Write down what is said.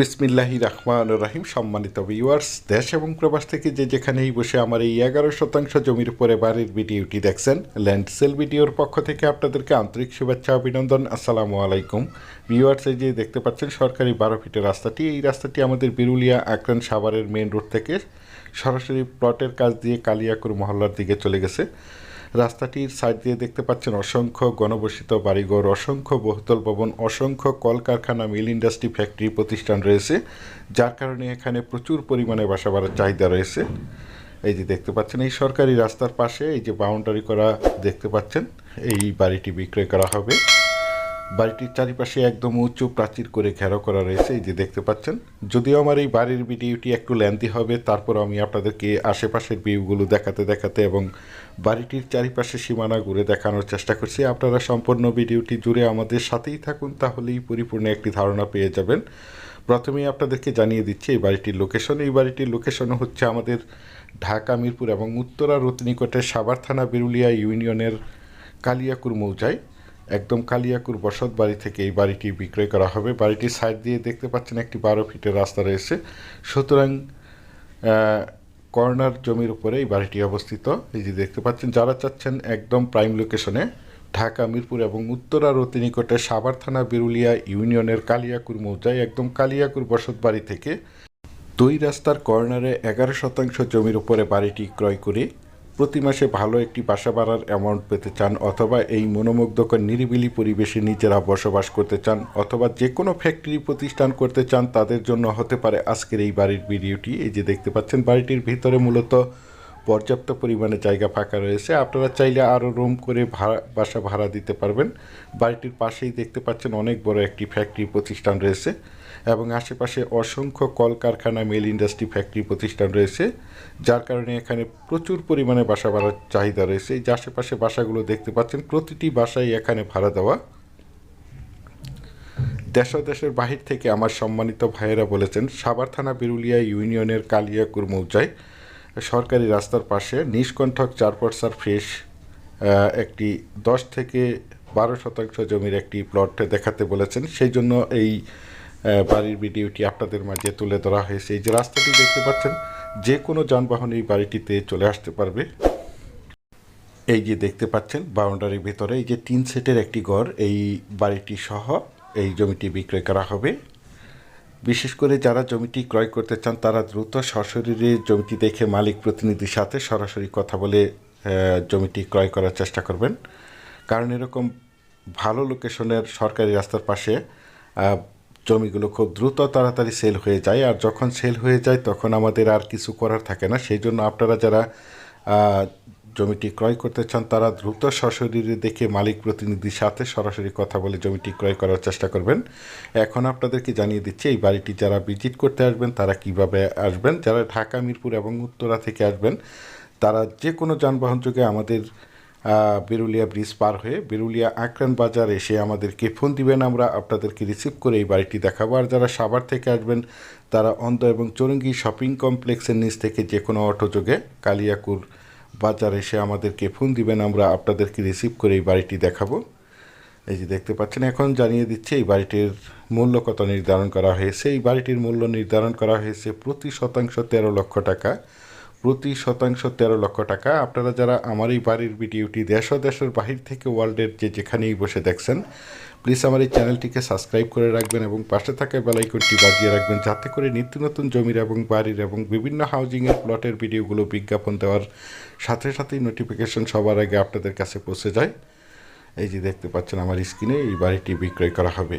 বিসমিল্লাহি রহমান রাহিম। সম্মানিত ভিউয়ার্স দেশ এবং প্রবাস থেকে যে যেখানেই বসে আমার এই এগারো শতাংশ জমির উপরে বাড়ির ভিডিওটি দেখছেন ল্যান্ড সেল ভিডিওর পক্ষ থেকে আপনাদেরকে আন্তরিক শুভেচ্ছা, অভিনন্দন, আসসালামু আলাইকুম। ভিউয়ার্স এই যে দেখতে পাচ্ছেন, সরকারি বারো ফিটের রাস্তাটি। এই রাস্তাটি আমাদের বিরুলিয়া আক্রান সাভারের মেন রোড থেকে সরাসরি প্লটের কাজ দিয়ে কালিয়াকুর মহল্লার দিকে চলে গেছে। রাস্তাটির সাইড দিয়ে দেখতে পাচ্ছেন অসংখ্য গণবসিত বাড়িঘর, অসংখ্য বহুতল ভবন, অসংখ্য কলকারখানা, মিল ইন্ডাস্ট্রি, ফ্যাক্টরি প্রতিষ্ঠান রয়েছে, যার কারণে এখানে প্রচুর পরিমাণে বাসা বাড়ার চাহিদা রয়েছে। এই যে দেখতে পাচ্ছেন, এই সরকারি রাস্তার পাশে এই যে বাউন্ডারি করা দেখতে পাচ্ছেন, এই বাড়িটি বিক্রয় করা হবে। বাড়িটির চারিপাশে একদম উঁচু প্রাচীর করে ঘেরাও করা রয়েছে, এই যে দেখতে পাচ্ছেন। যদিও আমার এই বাড়ির ভিডিওটি একটু লেন্দি হবে, তারপর আমি আপনাদেরকে আশেপাশের ভিউগুলো দেখাতে দেখাতে এবং বাড়িটির চারিপাশে সীমানা ঘুরে দেখানোর চেষ্টা করছি। আপনারা সম্পূর্ণ ভিডিওটি জুড়ে আমাদের সাথেই থাকুন, তাহলেই পরিপূর্ণ একটি ধারণা পেয়ে যাবেন। প্রথমেই আপনাদেরকে জানিয়ে দিচ্ছি, এই বাড়িটির লোকেশন এই বাড়িটির লোকেশন হচ্ছে আমাদের ঢাকা, মিরপুর এবং উত্তরা রতনিকটের সাভার থানা, বিরুলিয়া ইউনিয়নের কালিয়াকুর মৌজায়। একদম কালিয়াকুর বসত বাড়ি থেকে এই বাড়িটি বিক্রয় করা হবে। বাড়িটির সাইড দিয়ে দেখতে পাচ্ছেন একটি বারো ফিটের রাস্তা রয়েছে। সুতরাং কর্নার জমির উপরে এই বাড়িটি অবস্থিত। এই যে দেখতে পাচ্ছেন, যারা চাচ্ছেন একদম প্রাইম লোকেশনে, ঢাকা, মিরপুর এবং উত্তরা রতি নিকটে সাভার থানা বিরুলিয়া ইউনিয়নের কালিয়াকুর মৌজায় একদম কালিয়াকুর বসত বাড়ি থেকে দুই রাস্তার কর্নারে এগারো শতাংশ জমির উপরে বাড়িটি ক্রয় করে প্রতি মাসে ভালো একটি বাসা ভাড়ার অ্যামাউন্ট পেতে চান অথবা এই মনোমুগ্ধকর নিরিবিলি পরিবেশে নিজেরা বসবাস করতে চান অথবা যে কোনো ফ্যাক্টরি প্রতিষ্ঠান করতে চান, তাদের জন্য হতে পারে আজকের এই বাড়ির ভিডিওটি। এই যে দেখতে পাচ্ছেন, বাড়িটির ভিতরে মূলত পর্যাপ্ত পরিমাণে জায়গা ফাঁকা রয়েছে। আপনারা চাইলে আরও রুম করে ভাড়া, বাসা ভাড়া দিতে পারবেন। বাড়িটির পাশেই দেখতে পাচ্ছেন অনেক বড় একটি ফ্যাক্টরি প্রতিষ্ঠান রয়েছে। এবং আশেপাশে অসংখ্য কলকারখানা, মিল ইন্ডাস্ট্রি, ফ্যাক্টরি প্রতিষ্ঠান রয়েছে, যার কারণে এখানে প্রচুর পরিমাণে বাসা ভাড়ার চাহিদা রয়েছে। এই যে আশেপাশে বাসাগুলো দেখতে পাচ্ছেন, প্রতিটি বাসাই এখানে ভাড়া দেওয়া। দেশ দেশের বাহির থেকে আমার সম্মানিত ভাইয়েরা বলেছেন, সাভার থানা বিরুলিয়া ইউনিয়নের কালিয়াকুর মৌজায় সরকারি রাস্তার পাশে নিষ্কণ্ঠক চার পর্সার ফ্রেশ একটি দশ থেকে বারো শতাংশ জমির একটি প্লট দেখাতে বলেছেন। সেই জন্য এই বাড়ির ভিডিওটি আপনাদের মাঝে তুলে ধরা হয়েছে। এই যে রাস্তাটি দেখতে পাচ্ছেন, যে কোনো যানবাহন এই বাড়িটিতে চলে আসতে পারবে। এই যে দেখতে পাচ্ছেন, বাউন্ডারির ভিতরে এই যে তিন সেটের একটি ঘর, এই বাড়িটি সহ এই জমিটি বিক্রয় করা হবে। বিশেষ করে যারা জমিটি ক্রয় করতে চান, তারা দ্রুত সশরীরে জমিটি দেখে মালিক প্রতিনিধির সাথে সরাসরি কথা বলে জমিটি ক্রয় করার চেষ্টা করবেন। কারণ এরকম ভালো লোকেশনের সরকারি রাস্তার পাশে জমিগুলো খুব দ্রুত তাড়াতাড়ি সেল হয়ে যায় আর যখন সেল হয়ে যায় তখন আমাদের আর কিছু করার থাকে না। সেই জন্য আপনারা যারা জমিটি ক্রয় করতে চান তারা দ্রুত সশরীরে দেখে মালিক প্রতিনিধির সাথে সরাসরি কথা বলে জমিটি ক্রয় করার চেষ্টা করবেন। এখন আপনাদেরকে জানিয়ে দিচ্ছি, এই বাড়িটি যারা ভিজিট করতে আসবেন তারা কীভাবে আসবেন? যারা ঢাকা, মিরপুর এবং উত্তরা থেকে আসবেন, তারা যে কোনো যানবাহন যোগে আমাদের বেরুলিয়া ব্রিজ পার হয়ে বেরুলিয়া আক্রান বাজার এসে আমাদেরকে ফোন দিবেন। আমরা আপনাদেরকে রিসিভ করে এই বাড়িটি দেখাবো। আর যারা সাভার থেকে আসবেন, তারা অন্ধ এবং চৌরঙ্গি শপিং কমপ্লেক্সের নিচ থেকে যে কোনো অটো যোগে কালিয়াকুর বাজার এসে আমাদেরকে ফোন দিবেন। আমরা আপনাদেরকে রিসিভ করে এই বাড়িটি দেখাবো। এই যে দেখতে পাচ্ছেন, এখন জানিয়ে দিচ্ছে, এই বাড়িটির মূল্য কত নির্ধারণ করা হয়েছে? এই বাড়িটির মূল্য নির্ধারণ করা হয়েছে প্রতি শতাংশ তেরো লক্ষ টাকা। প্রতি শতাংশ তেরো লক্ষ টাকা। আপনারা যারা আমার এই বাড়ির ভিডিওটি দেশ ও দেশের বাহির থেকে ওয়ার্ল্ডের যে যেখানেই বসে দেখছেন প্লিজ আমার এই চ্যানেলটিকে সাবস্ক্রাইব করে রাখবেন এবং পাশে থাকা বেলাইকনটি বাজিয়ে রাখবেন, যাতে করে নিত্য নতুন জমির এবং বাড়ির এবং বিভিন্ন হাউজিংয়ের প্লটের ভিডিওগুলো বিজ্ঞাপন দেওয়ার সাথে সাথেই নোটিফিকেশন সবার আগে আপনাদের কাছে পৌঁছে যায়। এই যে দেখতে পাচ্ছেন আমার স্ক্রিনে এই বাড়িটি বিক্রয় করা হবে।